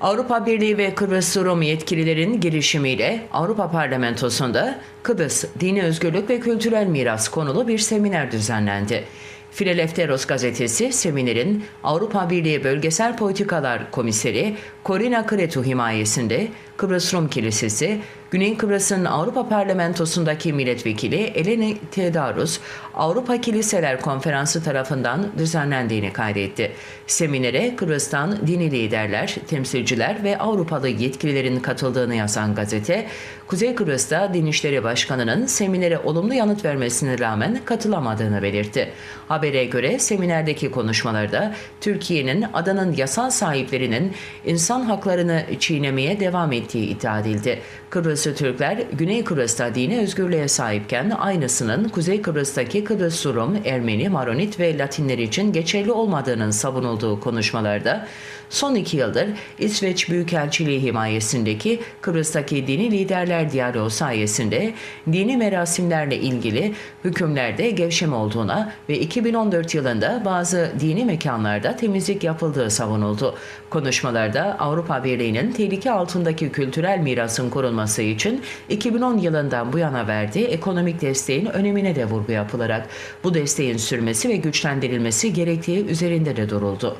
Avrupa Birliği ve Kıbrıs Rum yetkililerin girişimiyle Avrupa Parlamentosu'nda Kıbrıs Dini Özgürlük ve Kültürel Miras konulu bir seminer düzenlendi. Filelefteros gazetesi seminerin Avrupa Birliği Bölgesel Politikalar Komiseri Corina Cretu himayesinde Kıbrıs Rum Kilisesi, Güney Kıbrıs'ın Avrupa Parlamentosu'ndaki milletvekili Eleni Teodarus, Avrupa Kiliseler Konferansı tarafından düzenlendiğini kaydetti. Seminere Kıbrıs'tan dini liderler, temsilciler ve Avrupalı yetkililerin katıldığını yazan gazete, Kuzey Kıbrıs'ta Din İşleri Başkanı'nın seminere olumlu yanıt vermesine rağmen katılamadığını belirtti. Habere göre seminerdeki konuşmalarda Türkiye'nin adanın yasal sahiplerinin insan haklarını çiğnemeye devam ettiği iddia edildi. Kıbrıslı Türkler Güney Kıbrıs'ta dini özgürlüğe sahipken aynısının Kuzey Kıbrıs'taki Kıbrıs Rum, Ermeni, Maronit ve Latinler için geçerli olmadığının savunulduğu konuşmalarda son iki yıldır İsveç Büyükelçiliği himayesindeki Kıbrıs'taki dini liderler diyaloğu sayesinde dini merasimlerle ilgili hükümlerde gevşeme olduğuna ve 2014 yılında bazı dini mekanlarda temizlik yapıldığı savunuldu. Konuşmalarda Avrupa Birliği'nin tehlike altındaki kültürel mirasın korunması için 2010 yılından bu yana verdiği ekonomik desteğin önemine de vurgu yapılarak bu desteğin sürmesi ve güçlendirilmesi gerektiği üzerinde de duruldu.